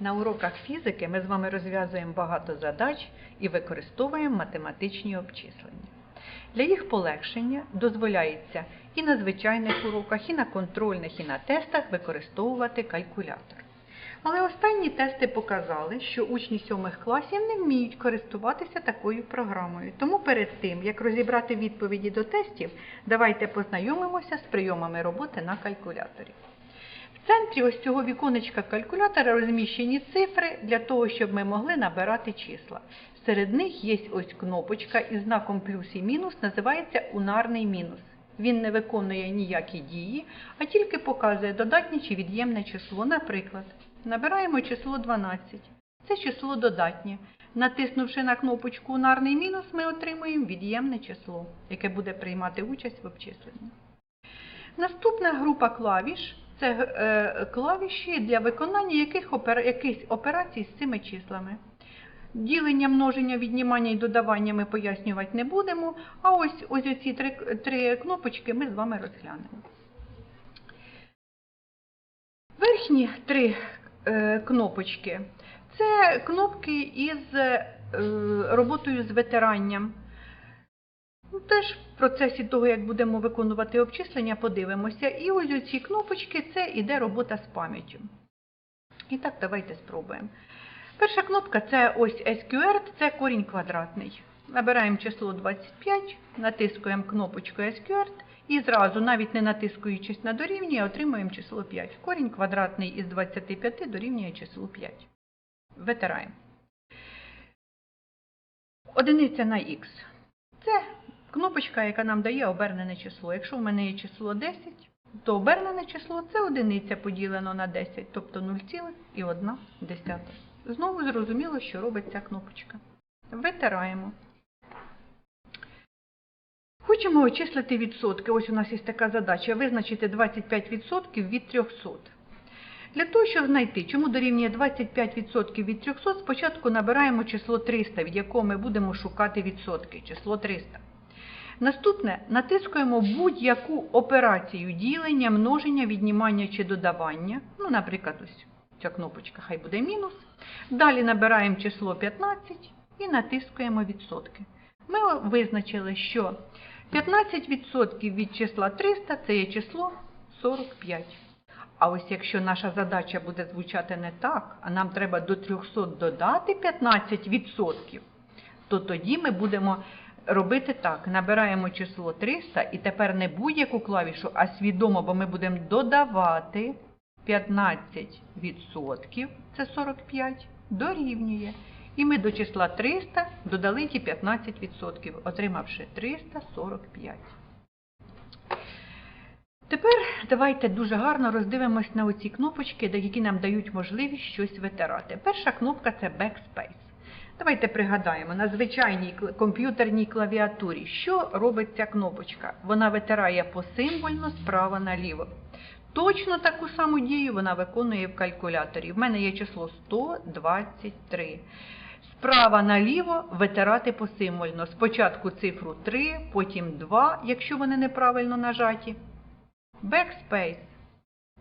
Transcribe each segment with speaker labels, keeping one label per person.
Speaker 1: На уроках фізики ми з вами розв'язуємо багато задач і використовуємо математичні обчислення. Для їх полегшення дозволяється і на звичайних уроках, і на контрольних, і на тестах використовувати калькулятор. Але останні тести показали, що учні сьомих класів не вміють користуватися такою програмою. Тому перед тим, як розібрати відповіді до тестів, давайте познайомимося з прийомами роботи на калькуляторі. В центрі ось цього віконечка калькулятора розміщені цифри для того, щоб ми могли набирати числа. Серед них є ось кнопочка із знаком плюс і мінус, називається унарний мінус. Він не виконує ніякі дії, а тільки показує додатнє чи від'ємне число. Наприклад, набираємо число 12. Це число додатнє. Натиснувши на кнопочку унарний мінус, ми отримуємо від'ємне число, яке буде приймати участь в обчисленні. Наступна група клавіш це е, клавіші для виконання яких опера, якихось операцій з цими числами. Ділення, множення, віднімання і додавання ми пояснювати не будемо, а ось ось ці три, три кнопочки ми з вами розглянемо. Верхні три е, кнопочки це кнопки із е, роботою з ветиранням. Теж в процесі того, як будемо виконувати обчислення, подивимося. І ось ці кнопочки це іде робота з пам'яттю. І так, давайте спробуємо. Перша кнопка це ось SQR, це корінь квадратний. Набираємо число 25, натискуємо кнопочку SQR і зразу, навіть не натискуючись на дорівнює, отримуємо число 5. Корінь квадратний із 25 дорівнює числу 5. Витираємо. Одиниця на х. Це кнопочка, яка нам дає обернене число. Якщо в мене є число 10, то обернене число це одиниця поділено на 10, тобто 0,1. Знову зрозуміло, що робить ця кнопочка. Витираємо. Хочемо очислити відсотки. Ось у нас є така задача визначити 25% від 300. Для того, щоб знайти, чому дорівнює 25% від 300, спочатку набираємо число 300, від якого ми будемо шукати відсотки, число 300. Наступне натискуємо будь-яку операцію ділення, множення, віднімання чи додавання. Ну, наприклад, ось ця кнопочка хай буде мінус. Далі набираємо число 15 і натискуємо відсотки. Ми визначили, що 15% від числа 300 це є число 45. А ось якщо наша задача буде звучати не так, а нам треба до 300 додати 15%, то тоді ми будемо робити так. Набираємо число 300 і тепер не будь-яку клавішу, а свідомо, бо ми будемо додавати 15%, це 45, дорівнює. І ми до числа 300 додали ті 15%, отримавши 345. Тепер давайте дуже гарно роздивимось на оці кнопочки, які нам дають можливість щось витирати. Перша кнопка це Backspace. Давайте пригадаємо, на звичайній комп'ютерній клавіатурі, що робить ця кнопочка? Вона витирає посимвольно справа наліво. Точно таку саму дію вона виконує в калькуляторі. В мене є число 123. Справа наліво витирати посимвольно. Спочатку цифру 3, потім 2, якщо вони неправильно нажаті. Backspace.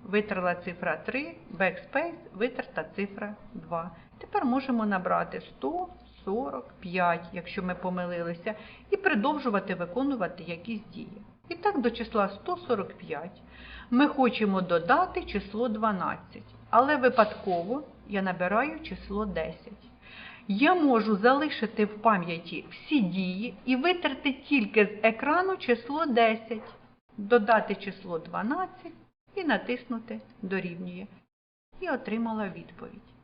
Speaker 1: Витерла цифра 3, Backspace, витерта цифра 2. Тепер можемо набрати 145, якщо ми помилилися, і продовжувати виконувати якісь дії. І так до числа 145 ми хочемо додати число 12, але випадково я набираю число 10. Я можу залишити в пам'яті всі дії і витерти тільки з екрану число 10, додати число 12 і натиснути дорівнює. І отримала відповідь.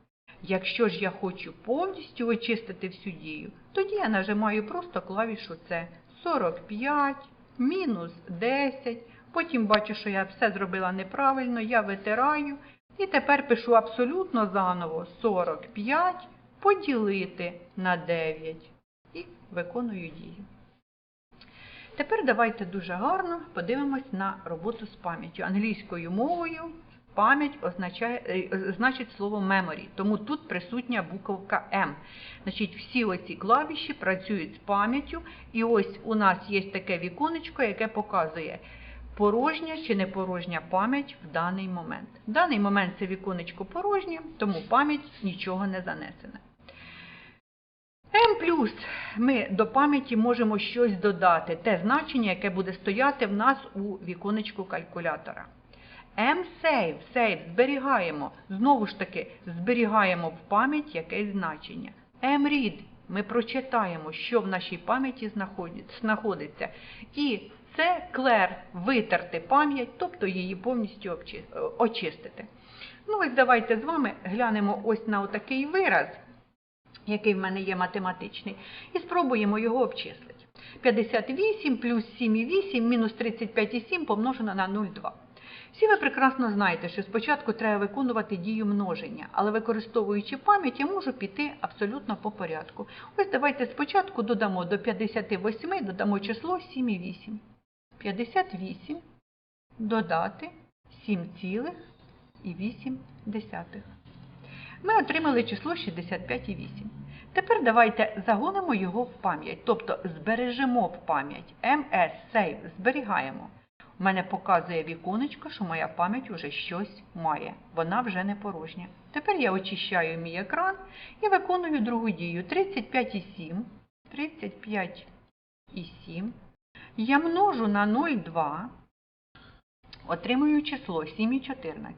Speaker 1: Якщо ж я хочу повністю очистити всю дію, тоді я нажимаю просто клавішу С 45, мінус 10. Потім бачу, що я все зробила неправильно, я витираю. І тепер пишу абсолютно заново 45 поділити на 9 і виконую дію. Тепер давайте дуже гарно подивимось на роботу з пам'яттю. Англійською мовою пам'ять означає, е, значить слово memory, тому тут присутня буковка М. Значить, всі оці клавіші працюють з пам'яттю, і ось у нас є таке віконечко, яке показує порожня чи не порожня пам'ять в даний момент. В даний момент це віконечко порожнє, тому пам'ять нічого не занесена. М ми до пам'яті можемо щось додати, те значення, яке буде стояти в нас у віконечку калькулятора. M-Save, Save, зберігаємо. Знову ж таки, зберігаємо в пам'ять якесь значення. M-Read, ми прочитаємо, що в нашій пам'яті знаходиться. І це Clear, витерти пам'ять, тобто її повністю е, очистити. Ну, ось давайте з вами глянемо ось на отакий вираз, який в мене є математичний, і спробуємо його обчислити. 58 плюс 7,8 мінус 35,7 помножено на 0,2. Всі ви прекрасно знаєте, що спочатку треба виконувати дію множення, але використовуючи пам'ять, я можу піти абсолютно по порядку. Ось давайте спочатку додамо до 58, додамо число 7,8. 58 додати 7,8. Ми отримали число 65,8. Тепер давайте загонимо його в пам'ять, тобто збережемо в пам'ять. MS Save зберігаємо. Мене показує віконечко, що моя пам'ять вже щось має. Вона вже не порожня. Тепер я очищаю мій екран і виконую другу дію. 35,7. 35,7. Я множу на 0,2. Отримую число 7,14.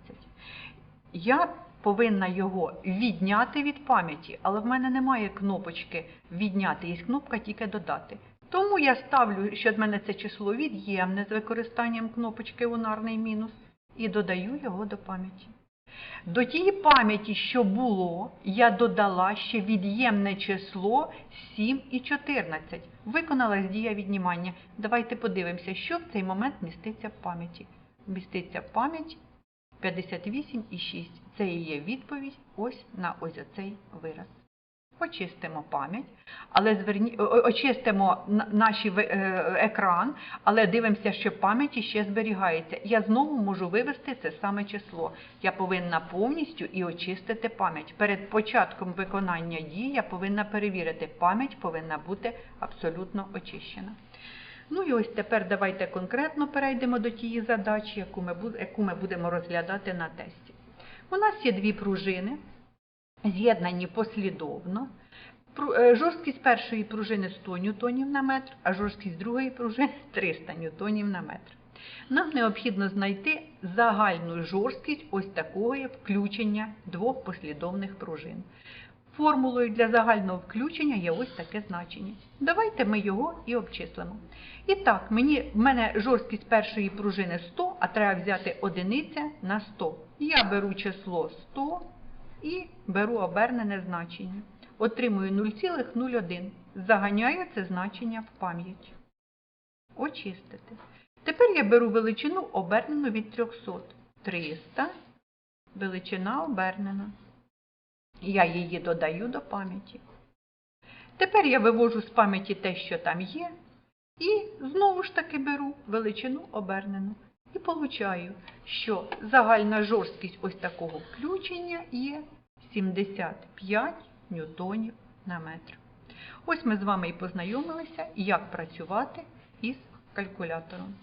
Speaker 1: Я повинна його відняти від пам'яті, але в мене немає кнопочки відняти, є кнопка тільки додати. Тому я ставлю, що в мене це число від'ємне з використанням кнопочки унарний мінус, і додаю його до пам'яті. До тієї пам'яті, що було, я додала ще від'ємне число 7 і 14. Виконалась дія віднімання. Давайте подивимося, що в цей момент міститься в пам'яті. Міститься в пам'ять 58,6. Це і є відповідь ось на ось оцей вираз. Очистимо пам'ять, але зверні... очистимо наш екран, але дивимося, що пам'яті ще зберігається. Я знову можу вивести це саме число. Я повинна повністю і очистити пам'ять. Перед початком виконання дії я повинна перевірити, пам'ять повинна бути абсолютно очищена. Ну і ось тепер давайте конкретно перейдемо до тієї задачі, яку ми будемо розглядати на тесті. У нас є дві пружини, з'єднані послідовно. Е, Жорсткість першої пружини 100 ньютонів на метр, а жорсткість другої пружини 300 ньютонів на метр. Нам необхідно знайти загальну жорсткість ось такого включення двох послідовних пружин. Формулою для загального включення є ось таке значення. Давайте ми його і обчислимо. І так, мені, в мене жорсткість першої пружини 100, а треба взяти одиниця на 100. Я беру число 100 і беру обернене значення. Отримую 0,01. Заганяю це значення в пам'ять. Очистити. Тепер я беру величину обернену від 300. 300. Величина обернена. Я її додаю до пам'яті. Тепер я вивожу з пам'яті те, що там є, і знову ж таки беру величину обернену. І получаю, що загальна жорсткість ось такого включення є 75 ньютонів на метр. Ось ми з вами і познайомилися, як працювати із калькулятором.